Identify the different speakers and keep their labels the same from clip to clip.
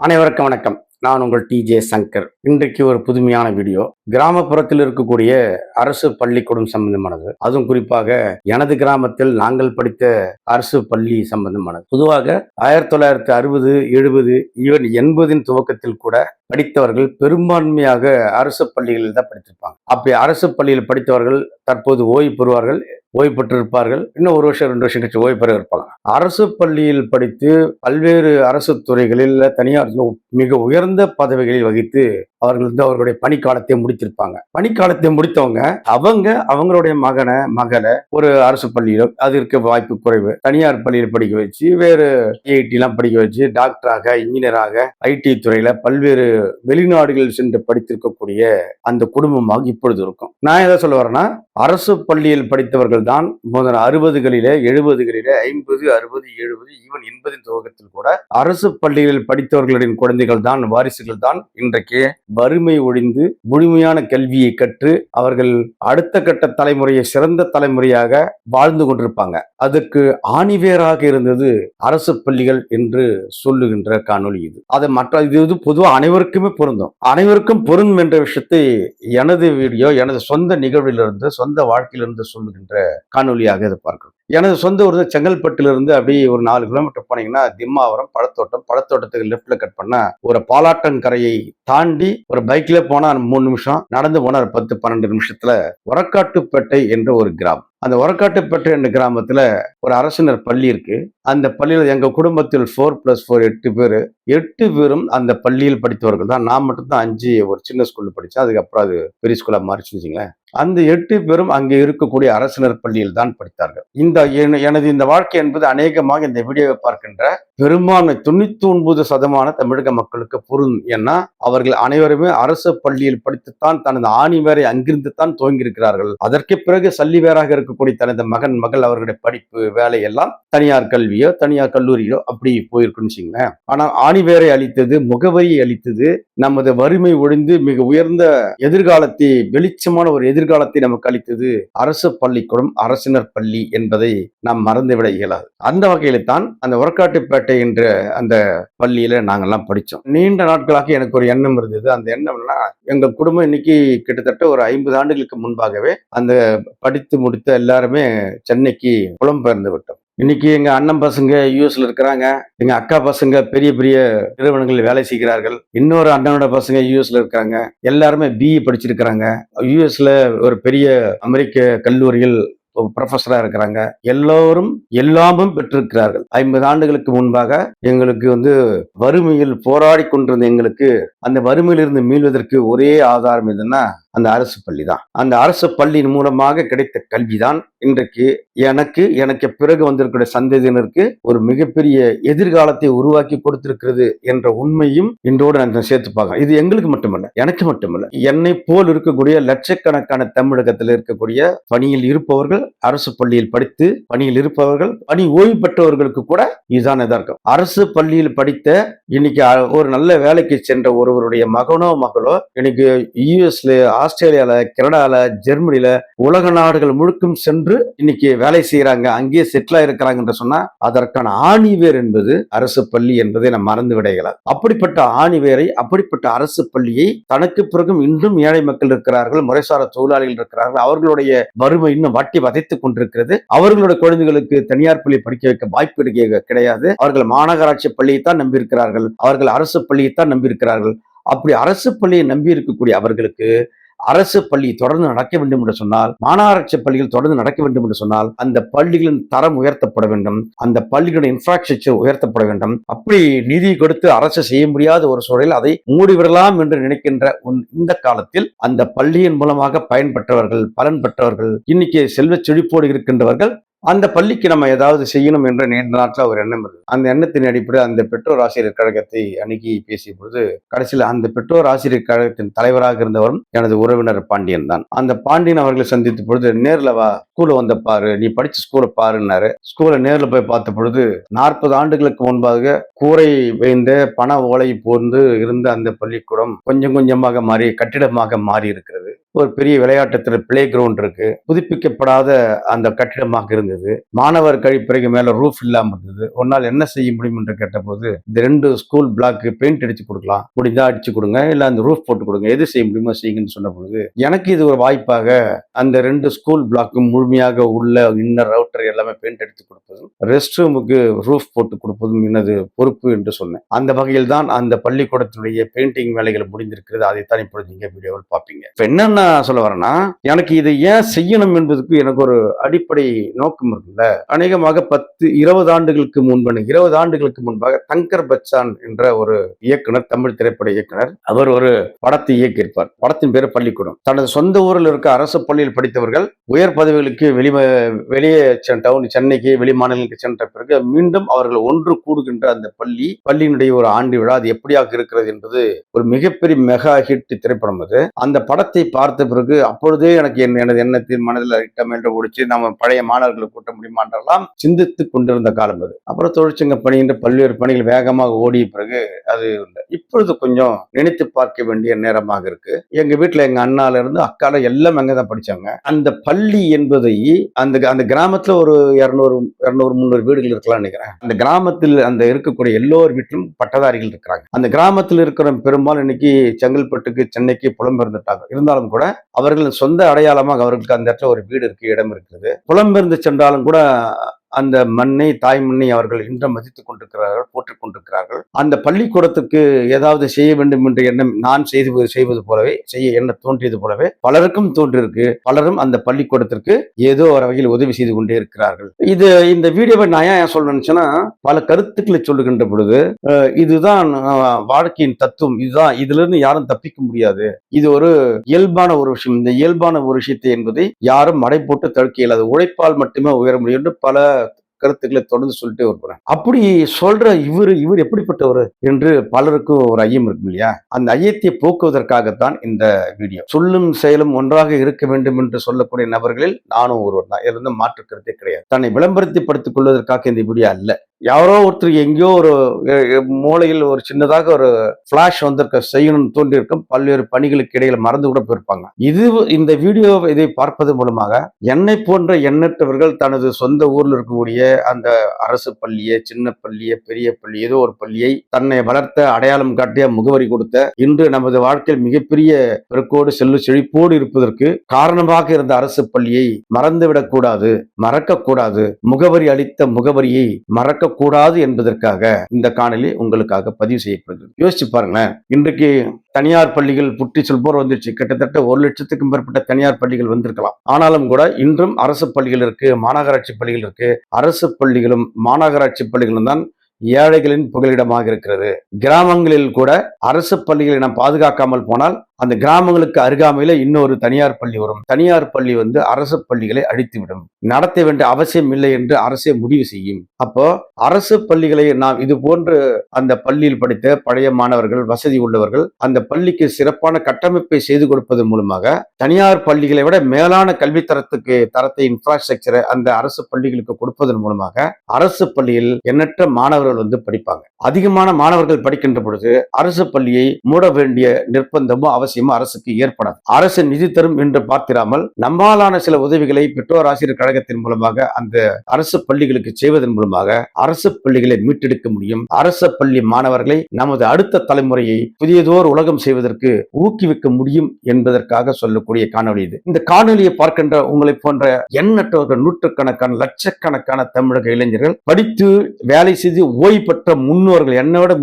Speaker 1: அனைவருக்கும் வணக்கம். நான் உங்கள் டிஜே சங்கர். இன்றைக்கு ஒரு புதுமையான வீடியோ. கிராமப்புறத்தில் இருக்கக்கூடிய அரசு பள்ளிக்கூடம் சம்பந்தமானது. அதுவும் குறிப்பாக எனது கிராமத்தில் நாங்கள் படித்த அரசு பள்ளி சம்பந்தமானது. பொதுவாக ஆயிரத்தி தொள்ளாயிரத்தி அறுபது எழுபது ஈவன் எண்பதின் துவக்கத்தில் கூட படித்தவர்கள் பெரும்பான்மையாக அரசு பள்ளிகளில் தான் படித்திருப்பாங்க. அப்படி அரசு பள்ளியில் படித்தவர்கள் தற்போது ஓய்வு பெறுவார்கள். ஓய்வு பெற்றிருப்பார்கள். இன்னும் ஒரு வருஷம் ரெண்டு வருஷம் கழிச்சு ஓய்வு பெற இருப்பாங்க. அரசு பள்ளியில் படித்து பல்வேறு அரசு துறைகளில் தனியார் மிக உயர்ந்த பதவிகளில் வகித்து அவர்கள் வந்து அவர்களுடைய பணிக்காலத்தை முடித்திருப்பாங்க. பணிக்காலத்தை முடித்தவங்க அவங்க அவங்களுடைய மகனை மகளை ஒரு அரசு பள்ளியில அது இருக்க வாய்ப்பு குறைவு. தனியார் பள்ளியில் படிக்க வச்சு வேறு ஐஐடி எல்லாம் படிக்க வச்சு டாக்டராக இன்ஜினியராக ஐடி துறையில பல்வேறு வெளிநாடுகளில் சென்று படித்திருக்கக்கூடிய அந்த குடும்பமாக இப்பொழுது இருக்கும். நான் எதை சொல்ல வரேன்னா அரசு பள்ளியில் படித்தவர்கள் தான் முதல் அறுபதுகளிலே எழுபதுகளிலே ஐம்பது அறுபது எழுபது ஈவன் எண்பதின் துவக்கத்தில் கூட அரசு பள்ளியில் படித்தவர்களின் குழந்தைகள் தான் வாரிசுகள் தான் இன்றைக்கு வறுமை ஒழிந்து முழுமையான கல்வியை கற்று அவர்கள் அடுத்த கட்ட தலைமுறையை சிறந்த தலைமுறையாக வாழ்ந்து கொண்டிருப்பாங்க. அதுக்கு ஆணிவேராக இருந்தது அரசு பள்ளிகள் என்று சொல்லுகின்ற காணொலி இது. அதை மற்ற இது இது பொதுவாக அனைவருக்குமே பொருந்தும். அனைவருக்கும் பொருந்தும் என்ற விஷயத்தை எனது வீடியோ எனது சொந்த நிகழ்விலிருந்து சொந்த வாழ்க்கையிலிருந்து சொல்லுகின்ற காணொலியாக இதை பார்க்கணும் எனது சொந்த ஊர் செங்கல்பட்டிலிருந்து அப்படியே ஒரு நாலு கிலோமீட்டர் போனீங்கன்னா திம்மாவரம் பழத்தோட்டம் பழத்தோட்டத்துக்கு லெஃப்ட்ல கட் பண்ண ஒரு பாலாட்டங்கரையை தாண்டி ஒரு பைக்ல போனா மூணு நிமிஷம் நடந்து போனா ஒரு பத்து பன்னெண்டு நிமிஷத்துல ஒரக்காட்டுப்பேட்டை என்ற ஒரு கிராமம். அந்த ஒரக்காட்டுப்பேட்டை என்ற கிராமத்துல ஒரு அரசினர் பள்ளி இருக்கு. அந்த பள்ளியில் எங்க குடும்பத்தில் ஃபோர் பிளஸ் ஃபோர் எட்டு பேர் எட்டு பேரும் அந்த பள்ளியில் படித்தவர்கள் தான். நான் மட்டும்தான் அஞ்சு ஒரு சின்ன ஸ்கூல்ல படித்தேன் அதுக்கப்புறம் அது பெரிய ஸ்கூலாக மாறிச்சுன்னு வச்சுங்களேன் அந்த எட்டு பேரும் அங்கே இருக்கக்கூடிய அரசினர் பள்ளியில் தான் படித்தார்கள். இந்த என- எனது இந்த வாழ்க்கை என்பது அநேகமாக இந்த வீடியோவை பார்க்கின்ற பெரும்பான்மை தொண்ணூத்தி ஒன்பது சதமான தமிழக மக்களுக்கு பொருந்தும் ஏன்னா அவர்கள் அனைவருமே அரசு பள்ளியில் படித்துத்தான் தனது ஆணி வேரை அங்கிருந்து தான் துவங்கியிருக்கிறார்கள். அதற்கு பிறகு சல்லி வேறாக இருக்க இருக்கக்கூடிய தனது மகன் மகள் அவர்களுடைய படிப்பு வேலை எல்லாம் தனியார் கல்வியோ தனியார் கல்லூரியோ அப்படி போயிருக்குன்னு வச்சுங்களேன் ஆனால் ஆணிவேரை அளித்தது முகவரியை அளித்தது நமது வறுமை ஒழிந்து மிக உயர்ந்த எதிர்காலத்தை வெளிச்சமான ஒரு எதிர்காலத்தை நமக்கு அளித்தது அரசு பள்ளிக்கூடம் அரசினர் பள்ளி என்பதை நாம் மறந்துவிட இயலாது. அந்த வகையில தான் அந்த உரக்காட்டுப்பேட்டை என்ற அந்த பள்ளியில நாங்கெல்லாம் படித்தோம். நீண்ட நாட்களாக எனக்கு ஒரு எண்ணம் இருந்தது. அந்த எண்ணம்னா எங்கள் குடும்பம் இன்னைக்கு கிட்டத்தட்ட ஒரு ஐம்பது ஆண்டுகளுக்கு முன்பாகவே அந்த படித்து முடித்த எல்லாருமே சென்னைக்கு புலம்பெயர்ந்து விட்டோம். இன்னைக்கு எங்க அண்ணன் பசங்க யூஎஸ்ல இருக்கிறாங்க. எங்க அக்கா பசங்க பெரிய பெரிய நிறுவனங்களில் வேலை செய்கிறார்கள். இன்னொரு அண்ணனோட பசங்க யூஎஸ்ல இருக்காங்க எல்லாருமே பிஇ படிச்சிருக்கிறாங்க. யூஎஸ்ல ஒரு பெரிய அமெரிக்க கல்லூரியில் ப்ரொஃபஸராக இருக்கிறாங்க. எல்லோரும் எல்லாமும் பெற்றிருக்கிறார்கள். ஐம்பது ஆண்டுகளுக்கு முன்பாக எங்களுக்கு வந்து வறுமையில் போராடி கொண்டிருந்த எங்களுக்கு அந்த வறுமையிலிருந்து மீள்வதற்கு ஒரே ஆதாரம் எதுன்னா அந்த அரசு பள்ளி தான். அந்த அரசு பள்ளியின் மூலமாக கிடைத்த கல்விதான் இன்றைக்கு எனக்கு எனக்கு பிறகு வந்திருக்கிற சந்ததியினருக்கு ஒரு மிகப்பெரிய எதிர்காலத்தை உருவாக்கி கொடுத்திருக்கிறது என்ற உண்மையும் இன்றோடு நான் சேர்த்து பார்க்கலாம் இது எங்களுக்கு மட்டுமல்ல எனக்கு மட்டுமல்ல. என்னை போல் இருக்கக்கூடிய லட்சக்கணக்கான தமிழகத்தில் இருக்கக்கூடிய பணியில் இருப்பவர்கள் அரசு பள்ளியில் படித்து பணியில் இருப்பவர்கள் பணி ஓய்வு பெற்றவர்களுக்கு கூட இதுதான் இதாக இருக்கும் அரசு பள்ளியில் படித்த இன்னைக்கு ஒரு நல்ல வேலைக்கு சென்ற ஒருவருடைய மகனோ மகளோ இன்னைக்கு யூஎஸ்ல ஆஸ்திரேலியால கனடால ஜெர்மனில உலக நாடுகள் முழுக்கும் சென்று இன்னைக்கு வேலை செய்யறாங்க. அங்கேயே செட்டில் இருக்கிறாங்க என்று சொன்னா அதற்கான ஆணிவேர் என்பது அரசு பள்ளி என்பதை நாம் மறந்து விட அப்படிப்பட்ட ஆணிவேரை அப்படிப்பட்ட அரசு பள்ளியை தனக்கு பிறகும் இன்றும் ஏழை மக்கள் இருக்கிறார்கள் முறைசார தொழிலாளிகள் இருக்கிறார்கள். அவர்களுடைய வறுமை இன்னும் வட்டி வதைத்துக் கொண்டிருக்கிறது. அவர்களுடைய குழந்தைகளுக்கு தனியார் பள்ளி படிக்க வைக்க வாய்ப்பு கிடையாது. அவர்கள் மாநகராட்சி பள்ளியை தான் நம்பியிருக்கிறார்கள். அவர்கள் அரசு பள்ளியை தான் நம்பியிருக்கிறார்கள். அப்படி அரசு பள்ளியை நம்பி இருக்கக்கூடிய அவர்களுக்கு அரசு பள்ளி தொடர்ந்து நடக்க வேண்டும் என்று சொன்னால் மாநகராட்சி பள்ளிகள் தொடர்ந்து நடக்க வேண்டும் என்று சொன்னால் அந்த பள்ளிகளின் தரம் உயர்த்தப்பட வேண்டும் அந்த பள்ளிகளின் இன்ஃப்ராஸ்ட்ரக்சர் உயர்த்தப்பட வேண்டும். அப்படி நிதி கொடுத்து அரசு செய்ய முடியாத ஒரு சூழலில் அதை மூடிவிடலாம் என்று நினைக்கின்ற உன்- இந்த காலத்தில் அந்த பள்ளியின் மூலமாக பயன்பெற்றவர்கள் பலன் பெற்றவர்கள் இன்னைக்கு செல்வ செழிப்போடு இருக்கின்றவர்கள் அந்த பள்ளிக்கு நம்ம ஏதாவது செய்யணும் என்ற நீண்ட நாட்டில் ஒரு எண்ணம் இருக்கு அந்த எண்ணத்தின் அடிப்படையில் அந்த பெற்றோர் ஆசிரியர் கழகத்தை அணுகி பேசிய பொழுது கடைசியில் அந்த பெற்றோர் ஆசிரியர் கழகத்தின் தலைவராக இருந்தவரும் எனது உறவினர் பாண்டியன் தான். அந்த பாண்டியன் அவர்களை சந்தித்த பொழுது நேரில் வா ஸ்கூல்ல வந்த பாரு நீ படிச்ச ஸ்கூலை பாருன்னாரு. ஸ்கூலை நேரில் போய் பார்த்த பொழுது நாற்பது ஆண்டுகளுக்கு முன்பாக கூரை வைந்த பண ஓலை போர்ந்து இருந்த அந்த பள்ளிக்கூடம் கொஞ்சம் கொஞ்சமாக மாறி கட்டிடமாக மாறி இருக்கிறது ஒரு பெரிய விளையாட்டத்தில் பிளே கிரவுண்ட் இருக்கு. புதுப்பிக்கப்படாத அந்த கட்டிடமாக இருந்தது. மாணவர் கழிப்பறைக்கு மேல ரூஃப் இல்லாமல் இருந்தது. ஒன்னால் என்ன செய்ய முடியும் என்று கேட்டபோது இந்த ரெண்டு ஸ்கூல் பிளாக் பெயிண்ட் அடிச்சு கொடுக்கலாம். முடிஞ்சா அடிச்சு கொடுங்க. இல்ல அந்த ரூஃப் போட்டு கொடுங்க. எது செய்ய முடியுமோ செய்யுங்கன்னு சொன்ன பொழுது எனக்கு இது ஒரு வாய்ப்பாக அந்த ரெண்டு ஸ்கூல் பிளாக்கும் முழுமையாக உள்ள இன்னர் ரவுட்டர் எல்லாமே பெயிண்ட் அடித்து கொடுப்பதும் ரெஸ்ட் ரூமுக்கு ரூஃப் போட்டு கொடுப்பதும் எனது பொறுப்பு என்று சொன்னேன். அந்த வகையில் தான் அந்த பள்ளிக்கூடத்தினுடைய பெயிண்டிங் வேலைகள் முடிந்திருக்கிறது. அதைத்தான் இப்பொழுது நீங்க வீடியோவில் பார்ப்பீங்க. என்னென்ன சொல்ல வரேன்னா எனக்கு இதை ஏன் செய்யணும் என்பதற்கு எனக்கு ஒரு அடிப்படை நோக்கம் இருக்குல்ல. அநேகமாக பத்து இருபது ஆண்டுகளுக்கு முன்பு இருபது ஆண்டுகளுக்கு முன்பாக தங்கர் பச்சான் என்ற ஒரு இயக்குனர் தமிழ் திரைப்பட இயக்குனர் அவர் ஒரு படத்தை இயக்கியிருப்பார். படத்தின் பேர் பள்ளிக்கூடம். தனது சொந்த ஊரில் இருக்க அரசு பள்ளியில் படித்தவர்கள் உயர் பதவிகளுக்கு வெளி வெளியே டவுன் சென்னைக்கு வெளி மாநிலங்களுக்கு சென்ற பிறகு மீண்டும் அவர்கள் ஒன்று கூடுகின்ற அந்த பள்ளி பள்ளியினுடைய ஒரு ஆண்டு விழா அது எப்படியாக இருக்கிறது என்பது ஒரு மிகப்பெரிய மெகா ஹிட் திரைப்படம் அது. அந்த படத்தை பார்த்து பார்த்த பிறகு அப்பொழுதே எனக்கு என் எனது எண்ணத்தின் மனதில் இட்டம் என்று ஓடிச்சு நம்ம பழைய மாணவர்களை கூட்ட முடியுமா என்றெல்லாம் சிந்தித்து கொண்டிருந்த காலம் அது. அப்புறம் தொழிற்சங்க பணி பல்வேறு பணிகள் வேகமாக ஓடிய பிறகு அது இல்லை இப்பொழுது கொஞ்சம் நினைத்து பார்க்க வேண்டிய நேரமாக இருக்கு. எங்க வீட்டுல எங்க அண்ணால இருந்து அக்கால எல்லாம் அங்கேதான் படிச்சாங்க. அந்த பள்ளி என்பதை அந்த அந்த கிராமத்துல ஒரு இரநூறு இரநூறு முந்நூறு வீடுகள் இருக்கலாம் நினைக்கிறேன். அந்த கிராமத்தில் அந்த இருக்கக்கூடிய எல்லோர் வீட்டிலும் பட்டதாரிகள் இருக்கிறாங்க. அந்த கிராமத்தில் இருக்கிற பெரும்பாலும் இன்னைக்கு செங்கல்பட்டுக்கு சென்னைக்கு புலம்பெயர்ந்துட்டாங்க. இருந்தாலும் கூட அவர்களின் சொந்த அடையாளமாக அவர்களுக்கு அந்த இடத்துல ஒரு வீடு இருக்கு இடம் இருக்குது. புலம்பெயர்ந்து சென்றாலும் கூட அந்த மண்ணை தாய் மண்ணை அவர்கள் இன்றும் மதித்துக் கொண்டிருக்கிறார்கள் போற்றிக் கொண்டிருக்கிறார்கள். அந்த பள்ளிக்கூடத்துக்கு ஏதாவது செய்ய வேண்டும் என்ற எண்ணம் நான் செய்து செய்வது போலவே செய்ய என்ன தோன்றியது போலவே பலருக்கும் தோன்றியிருக்கு பலரும் அந்த பள்ளிக்கூடத்திற்கு ஏதோ ஒரு வகையில் உதவி செய்து கொண்டே இருக்கிறார்கள். இது இந்த வீடியோவை நான் ஏன் சொல்லணுச்சுன்னா பல கருத்துக்களை சொல்லுகின்ற பொழுது இதுதான் வாழ்க்கையின் தத்துவம். இதுதான் இதுல இருந்து யாரும் தப்பிக்க முடியாது. இது ஒரு இயல்பான ஒரு விஷயம். இந்த இயல்பான ஒரு விஷயத்தை என்பதை யாரும் மடை போட்டு தடுக்க இயலாது உழைப்பால் மட்டுமே உயர முடியும் என்று பல கருத்துக்களை தொடர்ந்து சொல்லிட்டே வருகிறேன் அப்படி சொல்ற இவர் இவர் எப்படிப்பட்டவர் என்று பலருக்கும் ஒரு ஐயம் இருக்கும் இல்லையா? அந்த ஐயத்தை போக்குவதற்காகத்தான் இந்த வீடியோ. சொல்லும் செயலும் ஒன்றாக இருக்க வேண்டும் என்று சொல்லக்கூடிய நபர்களில் நானும் ஒருவர் தான் இதுல இருந்து மாற்று கருத்தே கிடையாது. தன்னை விளம்பரத்தைப்படுத்திக் கொள்வதற்காக இந்த வீடியோ அல்ல. யாரோ ஒருத்தர் எங்கேயோ ஒரு மூளையில் மூலையில் ஒரு சின்னதாக ஒரு ஃப்ளாஷ் வந்திருக்க செய்யணும்னு தோன்றியிருக்கும். பல்வேறு பணிகளுக்கு இடையில மறந்து கூட போயிருப்பாங்க. இது இந்த வீடியோ இதை பார்ப்பது மூலமாக என்னை போன்ற எண்ணற்றவர்கள் தனது சொந்த ஊரில் இருக்கக்கூடிய அந்த அரசு பள்ளியை சின்ன பள்ளியை பெரிய பள்ளி ஏதோ ஒரு பள்ளியை தன்னை வளர்த்த அடையாளம் காட்டிய முகவரி கொடுத்த இன்று நமது வாழ்க்கையில் மிகப்பெரிய பெருக்கோடு செல்லு செழிப்போடு இருப்பதற்கு காரணமாக இருந்த அரசு பள்ளியை மறந்துவிடக்கூடாது மறக்கக்கூடாது. முகவரி அளித்த முகவரியை மறக்க கூடாது என்பதற்காக இந்த காணொலி உங்களுக்காக பதிவு செய்யப்படுகிறது. யோசிச்சு பாருங்களேன். இன்றைக்கு தனியார் பள்ளிகள் புற்றி சொல்போர் வந்துருச்சு. கிட்டத்தட்ட ஒரு லட்சத்துக்கும் மேற்பட்ட தனியார் பள்ளிகள் வந்திருக்கலாம். ஆனாலும் கூட இன்றும் அரசு பள்ளிகள் இருக்கு மாநகராட்சி பள்ளிகள் இருக்கு. அரசு பள்ளிகளும் மாநகராட்சி பள்ளிகளும் தான் ஏழைகளின் புகலிடமாக இருக்கிறது. கிராமங்களில் கூட அரசு பள்ளிகளை நாம் பாதுகாக்காமல் போனால் அந்த கிராமங்களுக்கு அருகாமையில இன்னொரு தனியார் பள்ளி வரும். தனியார் பள்ளி வந்து அரசு பள்ளிகளை அழித்துவிடும். நடத்த வேண்டிய அவசியம் இல்லை என்று அரசே முடிவு செய்யும். அப்போ அரசு பள்ளிகளை நாம் இது போன்று அந்த பள்ளியில் படித்த பழைய மாணவர்கள் வசதி உள்ளவர்கள் அந்த பள்ளிக்கு சிறப்பான கட்டமைப்பை செய்து கொடுப்பதன் மூலமாக தனியார் பள்ளிகளை விட மேலான கல்வி தரத்துக்கு தரத்தை இன்ஃப்ராஸ்ட்ரக்சரை அந்த அரசு பள்ளிகளுக்கு கொடுப்பதன் மூலமாக அரசு பள்ளியில் எண்ணற்ற மாணவர்கள் வந்து படிப்பாங்க. அதிகமான மாணவர்கள் படிக்கின்ற பொழுது அரசு பள்ளியை மூட வேண்டிய நிர்பந்தமும் அவசியம் அரசுக்கு ஏற்படாது. அரசு நிதி தரும் என்று பார்த்திராமல் நம்மாலான சில உதவிகளை பெற்றோர் ஆசிரியர் கழகத்தின் மூலமாக அந்த அரசு பள்ளிகளுக்கு செய்வதன் மூலமாக அரசு பள்ளிகளை மீட்டெடுக்க முடியும். அரசு பள்ளி மாணவர்களை நமது அடுத்த தலைமுறையை புதியதோர் உலகம் செய்வதற்கு ஊக்குவிக்க முடியும் என்பதற்காக சொல்லக்கூடிய காணொளி இது. இந்த காணொளியை பார்க்கின்ற உங்களை போன்ற எண்ணற்றவர்கள் நூற்றுக்கணக்கான லட்சக்கணக்கான தமிழக இளைஞர்கள் படித்து வேலை செய்து ஓய்வு பெற்ற முன்னோர்கள் என்னோட விட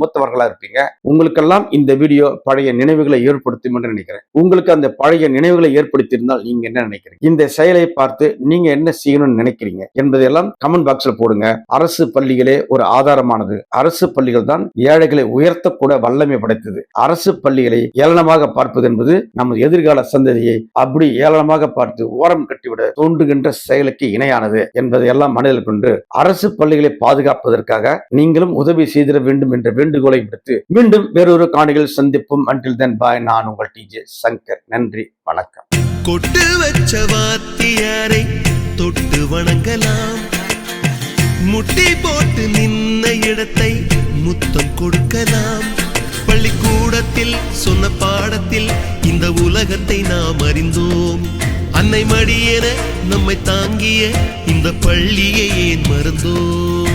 Speaker 1: மூத்தவர்களா இருப்பீங்க. உங்களுக்கெல்லாம் இந்த வீடியோ பழைய நினைவு நினைவுகளை ஏற்படுத்தும் என்று நினைக்கிறேன். உங்களுக்கு அந்த பழைய நினைவுகளை ஏற்படுத்தியிருந்தால் நீங்க என்ன நினைக்கிறீங்க? இந்த செயலை பார்த்து நீங்க என்ன செய்யணும்னு நினைக்கிறீங்க? என்பதையெல்லாம் கமெண்ட் பாக்ஸ்ல போடுங்க. அரசு பள்ளிகளே ஒரு ஆதாரமானது. அரசு பள்ளிகள் தான் ஏழைகளை உயர்த்தக்கூட வல்லமை படைத்தது. அரசு பள்ளிகளை ஏளனமாக பார்ப்பது என்பது நமது எதிர்கால சந்ததியை அப்படி ஏளனமாக பார்த்து ஓரம் கட்டிவிட தோன்றுகின்ற செயலுக்கு இணையானது என்பதை எல்லாம் மனதில் கொண்டு அரசு பள்ளிகளை பாதுகாப்பதற்காக நீங்களும் உதவி செய்திட வேண்டும் என்ற வேண்டுகோளை விடுத்து மீண்டும் வேறொரு காணிகள் சந்திப்போம். அன்றில் தென் பாய் நான் உங்கள் டிஜே சங்கர் நன்றி வணக்கம்.
Speaker 2: கொட்டு வச்ச வாத்தியாரை தொட்டு வணங்கலாம். முட்டி போட்டு நின்ன இடத்தை முத்தம் கொடுக்கலாம். பள்ளிக்கூடத்தில் சொன்ன பாடத்தில் இந்த உலகத்தை நாம் அறிந்தோம். அன்னை மடியென நம்மை தாங்கிய இந்த பள்ளியை ஏன் மறந்தோம்?